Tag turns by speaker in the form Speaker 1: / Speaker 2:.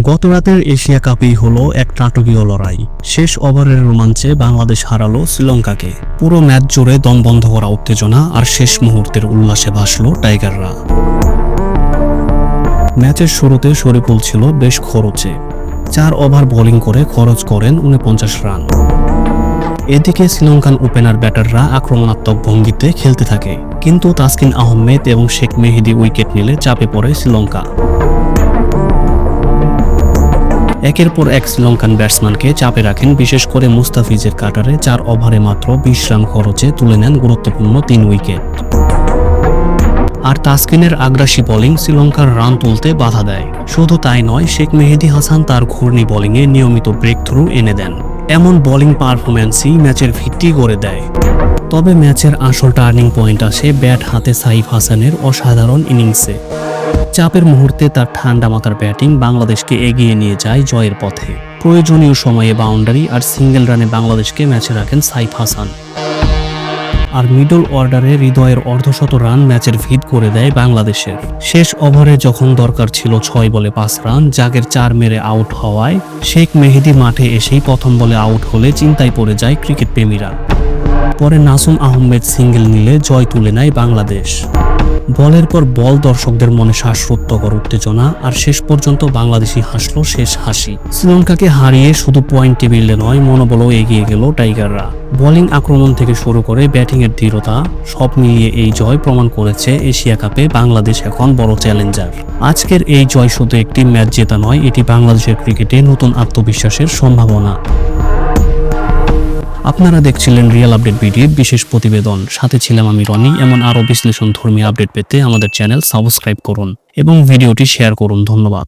Speaker 1: গত রাতের এশিয়া কাপেই হলো এক নাটকীয় লড়াই। শেষ ওভারের রোমাঞ্চে বাংলাদেশ হারালো শ্রীলঙ্কাকে। পুরো ম্যাচ জুড়ে দম বন্ধ করা উত্তেজনা আর শেষ মুহূর্তের উল্লাসে ভাসল টাইগাররা। ম্যাচের শুরুতে শরীফুল ছিল বেশ খরচে। চার ওভার বোলিং করে খরচ করেন উনপঞ্চাশ রান। এদিকে শ্রীলঙ্কান ওপেনার ব্যাটাররা আক্রমণাত্মক ভঙ্গিতে খেলতে থাকে। কিন্তু তাসকিন আহমেদ এবং শেখ মেহেদি উইকেট নিলে চাপে পড়ে শ্রীলঙ্কা। একের পর এক শ্রীলঙ্কান ব্যাটসম্যানকে চাপে রাখেন, বিশেষ করে মুস্তাফিজের কাটারে, চার ওভারে মাত্র বিশ রান খরচে তুলে নেন গুরুত্বপূর্ণ তিন উইকেট। আর তাসকিনের আগ্রাসী বোলিং শ্রীলঙ্কার রান তুলতে বাধা দেয়। শুধু তাই নয়, শেখ মেহেদি হাসান তার ঘূর্ণি বোলিংয়ে নিয়মিত ব্রেক থ্রু এনে দেন। এমন বোলিং পারফরম্যান্সই ম্যাচের ভিত্তি করে দেয়। তবে ম্যাচের আসল টার্নিং পয়েন্ট আসে ব্যাট হাতে সাইফ হাসানের অসাধারণ ইনিংসে। চাপের মুহূর্তে তার ঠান্ডা মাথার ব্যাটিং বাংলাদেশকে এগিয়ে নিয়ে যায় জয়ের পথে। প্রয়োজনীয় সময়ে বাউন্ডারি আর সিঙ্গেল রানে বাংলাদেশকে ম্যাচে রাখেন সাইফ হাসান। আর মিডল অর্ডারে হৃদয়ের অর্ধশত রান ম্যাচের ভিত করে দেয় বাংলাদেশের। শেষ ওভারে যখন দরকার ছিল ছয় বলে পাঁচ রান, জাগের চার মেরে আউট হওয়ায় শেখ মেহেদি মাঠে এসেই প্রথম বলে আউট হলে চিন্তায় পড়ে যায় ক্রিকেট প্রেমীরা পরে নাসুম আহমেদ সিঙ্গেল নিলে জয় তুলে নেয় বাংলাদেশ। বলের পর বল দর্শকদের মনে শ্বাসরুদ্ধকর উত্তেজনা, আর শেষ পর্যন্ত বাংলাদেশি হাসলো শেষ হাসি। শ্রীলঙ্কাকে হারিয়ে শুধু পয়েন্ট টেবিলে নয়, মনোবলও এগিয়ে গেল টাইগাররা। বোলিং আক্রমণ থেকে শুরু করে ব্যাটিংয়ের দৃঢ়তা, সব মিলিয়ে এই জয় প্রমাণ করেছে এশিয়া কাপে বাংলাদেশ এখন বড় চ্যালেঞ্জার। আজকের এই জয় শুধু একটি ম্যাচ জেতা নয়, এটি বাংলাদেশের ক্রিকেটে নতুন আত্মবিশ্বাসের সম্ভাবনা। আপনারা দেখছিলেন রিয়েল আপডেট ভিডিও বিশেষ প্রতিবেদন। সাথে ছিলাম আমি রনি। এমন আরও বিশ্লেষণ ধর্মী আপডেট পেতে আমাদের চ্যানেল সাবস্ক্রাইব করুন এবং ভিডিওটি শেয়ার করুন। ধন্যবাদ।